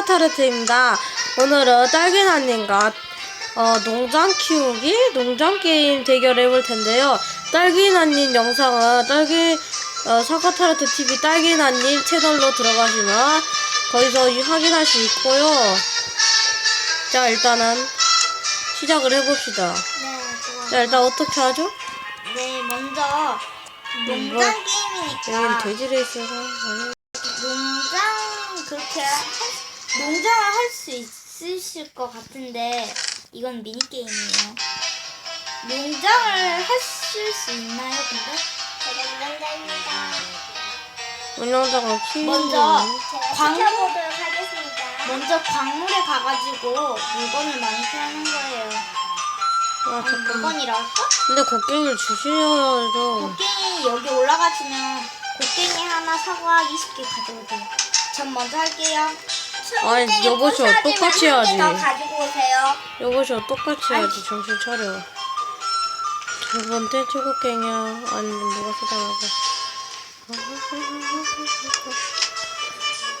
사과타르트입니다. 오늘은 딸기나님과 어, 농장 키우기 농장 게임 대결 해 볼 텐데요. 딸기나님 영상은 딸기 어, 사과 타르트 TV 딸기나님 채널로 들어가시면 거기서 이- 확인할 수 있고요. 자 일단은 시작을 해봅시다. 네. 자 일단 어떻게 하죠? 네, 먼저 음, 농장 게임이니까 돼지 레이스가 아니 농장 그렇게 할, 농장을 할 수 있으실 것 같은데 이건 미니 게임이에요. 농장을 하실 수 있나요, 근데? 제가 농장자입니다. 운영자가 키 먼저 광 지켜보도록 하겠습니다. 먼저 광물에 가가지고 물건을 많이 사는 거예요. 아 아니, 잠깐만. 물건이라 할까? 근데 곡괭이를 주셔야죠. 곡괭이 여기 올라가시면 곡괭이 하나 사과 20개 가져오세요. 전 먼저 할게요. 아니, 여보시오, 똑같이 해야지. 더 가지고 오세요. 여보시오 똑같이 해야지 정신 차려. 두 번째 초곡갱이야. 아니 누가 쓰다가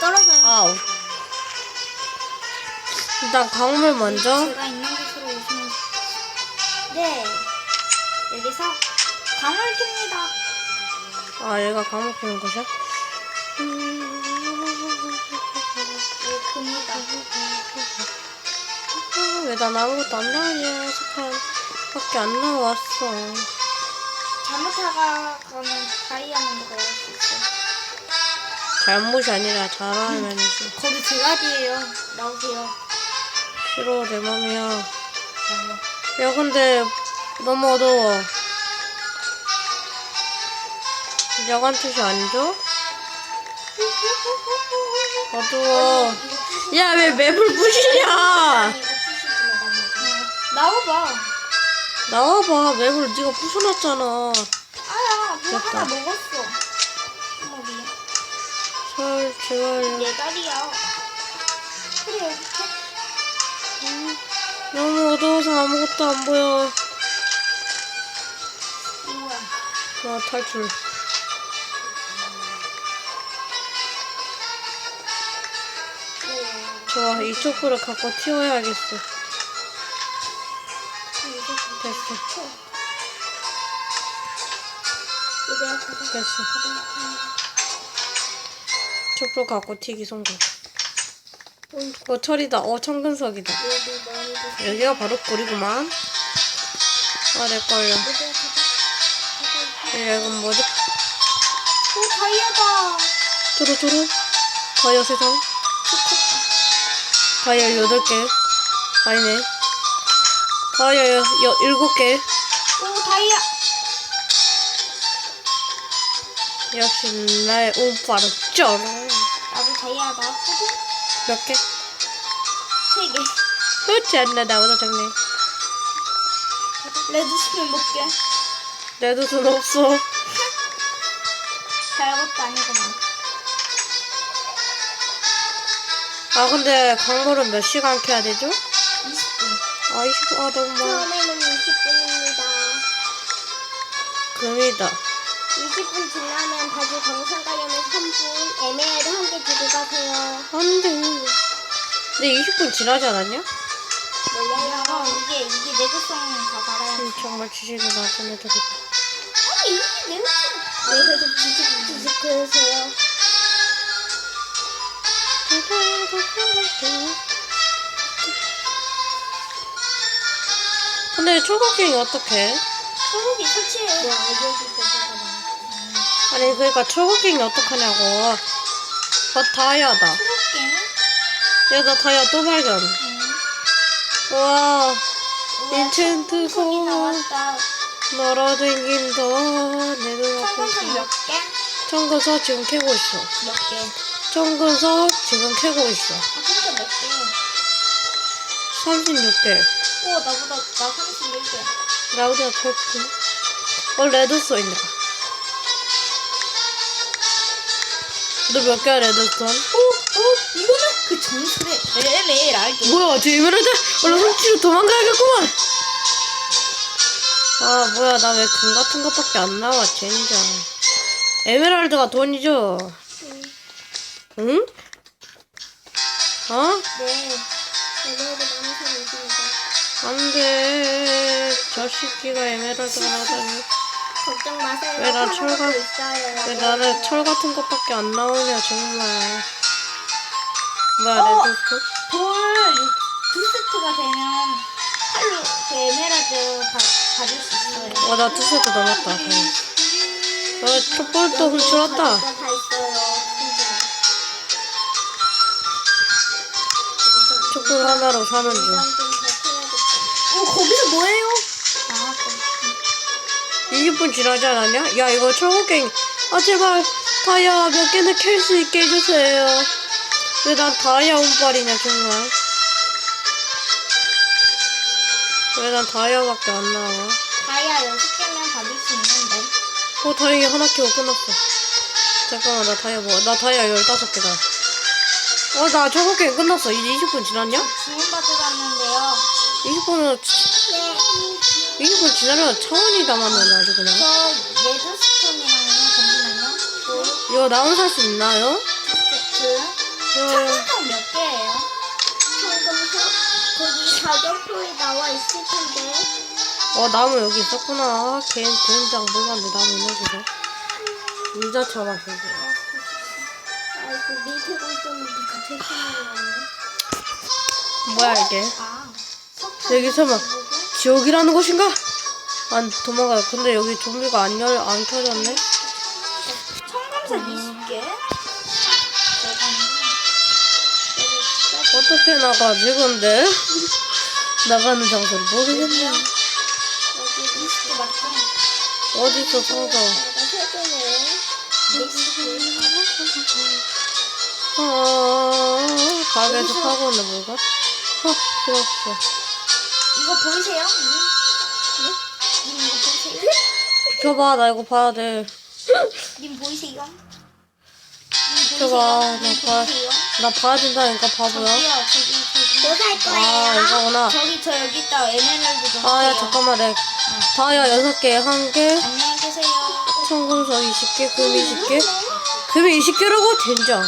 떨어져요. 아우. 일단 광물 먼저. 제가 있는 곳으로 오시면 네 여기서 광을 줍니다. 아 얘가 광물 캐는 곳이야? 네, 왜 난 아무것도 안 나오냐? 석판 밖에 안 나왔어. 잘못하가 가면 다이아몬드가 나올 수 있어. 잘못이 아니라 잘하면이지. 거기 제 자리예요. 나오세요. 싫어 내 맘이야. 야 근데 너무 어두워. 야간 투시 안 줘? 어두워. 야 왜 맵을 부시냐? 나와봐. 나와봐 맵을 네가 부숴놨잖아. 아야, 뭐 됐다. 하나 먹었어. 어머 미안. 설치 완료. 내 자리야. 그래. 너무 어두워서 아무것도 안 보여. 이거야. 나 탈출. 좋아 이쪽으로 갖고 튀어야겠어. 됐어. 됐어. 촛불 갖고 튀기 성공. 어, 철이다. 어, 청근석이다. 여기가 바로 꿀이구만. 아, 내 걸려. 야, 이건 뭐지? 오 다이아다. 뚜루뚜루. 다이아 세상. 다이아 8개. 아니네. 다이아 여, 여, 7개. 오 다이아. 역시 나의 운빨은 쩔어. 나도 다이아 나왔거든. 몇 개? 세 개. 그렇지 않나, 나보다 작네. 레드스는 몇 개? 내도 돈 없어. 별것도 아니구만. 아, 근데 광고는 몇 시간 켜야 되죠? 20분. 아, 20, 아, 너무 많아. 처음에는 20분입니다. 금이다. 20분 지나면 다시 정상 가려면 3분. 애매해도 한 개 주고 가세요. 안 돼. 근데 20분 지나지 않았냐? 몰라요. 이게 이게 내구성 다 달아야. 음, 정말 지식이 나한테 되겠다. 아니 이게 내구성. 네, 계속 뒤집 뒤집 그러세요. 근데 초코킹이 어떡해? 소고기 설치해. 네, 알려줄 거잖아. 아니 그러니까 초코킹이 어떡하냐고. 저 다이아다. 소고기는? 야나 다이아 또 발견. 응. 우와 인챈트 인챈트 소리 소 나왔다. 날아댕긴다. 내 눈앞에서. 청금석 몇 개? 청근석 지금 캐고 있어. 몇 개? 청근석 지금 캐고 있어. 아 진짜 몇 개? 36개. 오 나보다 나 31개. 나보다 적고. 어 레드스톤 있네. 너몇 개야 레드스톤? 오, 오, 이거는 그 정수의 매일매일 알게. 뭐야 저 에메랄드 얼른 훔치러 도망가야겠구만 아 뭐야 나 왜 금 같은 것밖에 안 나와 젠장 에메랄드가 돈이죠 응? 어? 네. 에메랄드 많은 사람 있습니다. 안돼 저 새끼가 에메랄드가 나다니 걱정 마세요. 왜난 하나밖에 철가-. 왜 나는 철 같은 것밖에 안 나오냐 정말 뭐야 어? 레드스톤? 돌 두 세트가 되면 칼로 그 에메랄드 바, 받을 수 있어요. 어, 나두 세트 넘었다. 어, 촛불도 훔쳐왔다. 가지가 다 있어요. 촛불 하나로 사는 중. 어 거기서 뭐해요? 아 20분 지나지 않았냐? 야, 이거 철곡갱. 아, 제발, 다이아 몇 개는 캘수 있게 해주세요. 왜 난 다이아 운빨이냐, 정말. 왜 난 다이아밖에 안 나와? 다이아 여섯 개면 받을 수 있는데. 어, 다행히 하나 키고 끝났어. 잠깐만, 나 다이아 뭐, 나 다이아 15개다. 어, 나 철곡갱 끝났어. 이제 20분 지났냐? 주문 받으러 20분은, 네. 20분 지나면 차원이 남았네, 아주 그냥. 저 레드스톤이랑요 잠시만요. 돌 이거 나온 살 수 있나요? 세트. 어, 청금석 몇 개예요? 청금석 거기 가격표에 나와 있을 텐데. 어, 나무 여기 있었구나. 개, 된장 몰랐네, 나무 여기서. 유자차 마셔. 아이고 밑에 고 있었는데 같은 친구였네. 뭐야, 이게? 아 여기 설마 지옥이라는 곳인가? 안 도망가. 근데 여기 좀비가 안 열, 안 켜졌네? 청금석 20개? 어떻게 나가지, 근데? 나가는 장소를 모르겠네. 여기 20개 맞죠? 어디서 개네. 어, 가게에서 파고 있는 물건? 어. 이거 보이세요? 님? 님 이거 보이세요? 줘봐, 나 이거 봐야 돼. 님 보이세요? 줘봐, 나 봐. 보이세요? 나 봐야 된다니까, 바보야. 저기요 저기 저기 뭐살 아, 거예요? 이거구나. 저기 저 여기 있다 에메랄드 좀 아, 야, 주세요. 잠깐만, 내 다이아 6개, 1개, 안녕히 계세요 청금석 20개, 금 20개. 금이 20개라고? 된장.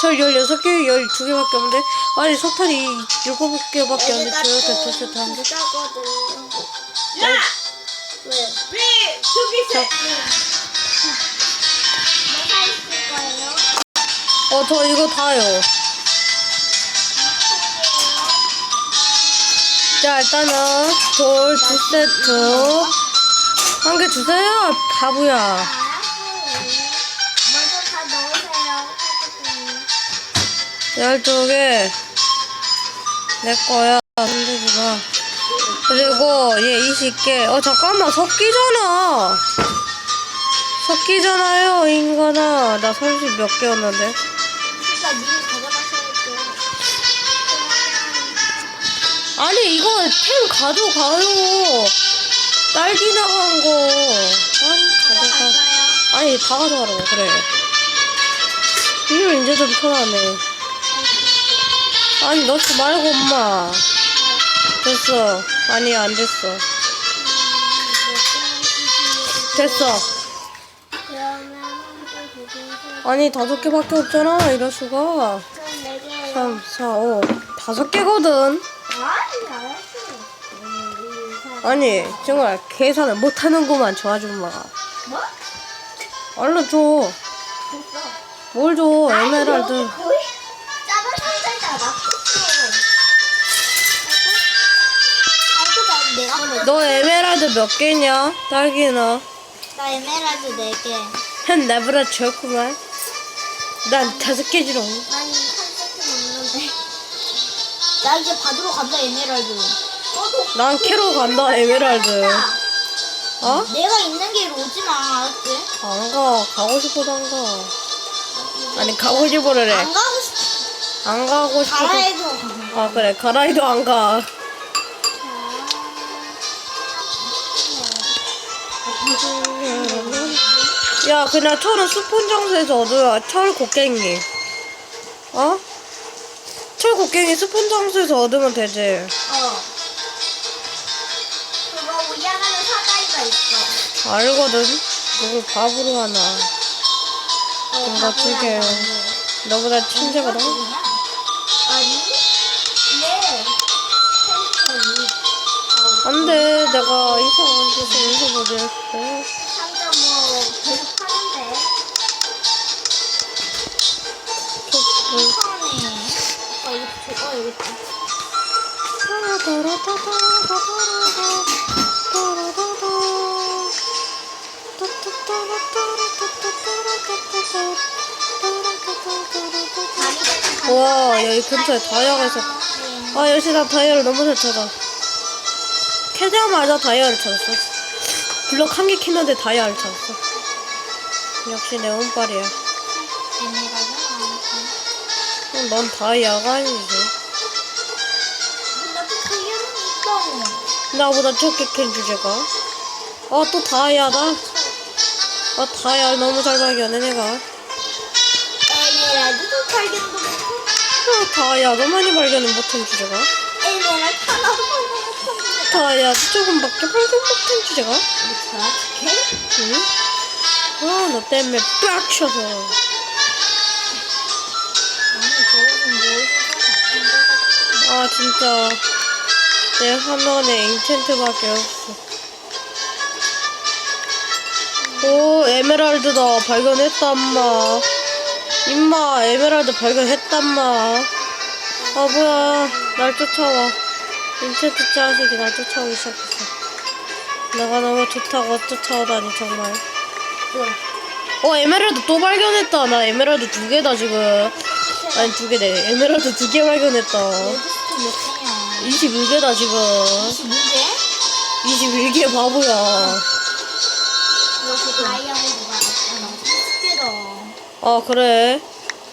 철 16개, 12개밖에 없는데. 아니, 석탄이 7개밖에 없는데, 여기가 저한테 좀 도대체 한 개? 비싸거든요. 야! 왜? 왜 저기 있어 뭐사 있을 거예요? 어, 저 이거 다요. 자, 일단은 돌 두 세트. 한 개 주세요, 바보야. 알았어요. 먼저 다 넣으세요. 사진을. 12개. 내 거야. 흔들지 마. 그리고 얘 20개. 어, 잠깐만. 섞이잖아. 섞이잖아요, 인간아. 나 30 몇 개였는데. 아니, 이거 템 가져가요. 딸기 나간 거. 아니, 가져가. 아니, 다 가져가라고, 그래. 이걸 이제 좀 편하네. 아니, 넣지 말고, 엄마. 됐어. 아니, 안 됐어. 됐어. 아니, 다섯 개밖에 없잖아. 이럴 수가. 그럼 네 개예요. 3, 4, 5. 다섯 개거든. 아니, 정말 계산을 못하는구만, 저 아줌마가. 뭐? 얼른 줘. 됐어. 뭘 줘, 에메랄드. 너 에메랄드 몇 개냐? 딸기는. 나 에메랄드 4개 한 나보다 적구만. 난 다섯 개 주롱. 난한 세트 먹는데. 나 이제 받으러 간다 에메랄드 난 캐로 간다, 에메랄드. 어? 내가 있는 길로 오지 마 알았지? 안 가. 가고 싶어도 안 가. 아니, 가고 싶어를 해. 안 가고 싶어 안 가고 싶어도. 가라해도 아, 그래. 가라이도 안 가. 야, 그냥 철은 스폰 장소에서 얻어야 철 곡괭이. 어? 철 곡괭이 스폰 장소에서 얻으면 되지. 어. 그거 올라가는 사다리가 있어. 알거든. 누굴 밥으로 하나. 어, 뭔가 두 개. 너보다 침대가 너 내가 이상한 버렸어 뭐 계속 파는데. 여기 저- 어 여기 있다. 와 여기 근처에 다이아가 있어 아 역시 나 다이아를 너무 잘 찾아 캐자마자 다이아를 찾았어. 블럭 한 개 캐는데 다이아를 찾았어. 역시 내 운빨이야. 그럼 넌 다이아가 아니지. 나보다 적게 캔 주제가? 아 또 다이아다? 아 다이아 너무 잘 발견해 내가. 에메랄드도 발견도 못하고 아, 다이아도 많이 발견을 못한 주제가? 에메랄드 못하는데. 다이아도 조금밖에 발견 못한 주제가? 어떻게? 응? 아 너 때문에 빡쳐서. 아 진짜. 내 화면에 엔첸트밖에 없어. 오 에메랄드다. 발견했다 엄마. 임마 에메랄드 발견했다 엄마. 아 뭐야. 날 쫓아와 엔첸트 자식이 날 쫓아오기 시작했어 내가 너무 좋다고 쫓아오다니 정말 어 에메랄드 또 발견했다 나 에메랄드 두 개다 지금 아니 두 개네 에메랄드 두 개 발견했다 레드스톤 몇 개냐? 21개다 지금 21개? 21개 바보야 30개다. 아 그래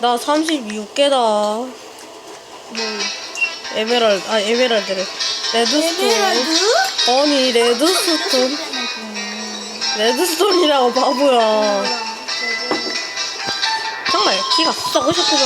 나 36개다 뭐? 에메랄드 아 에메랄드래 레드스톤. 에메랄드? 아니 레드스톤. 레드스톤이라고 바보야. 정말 키가 썩으셨구만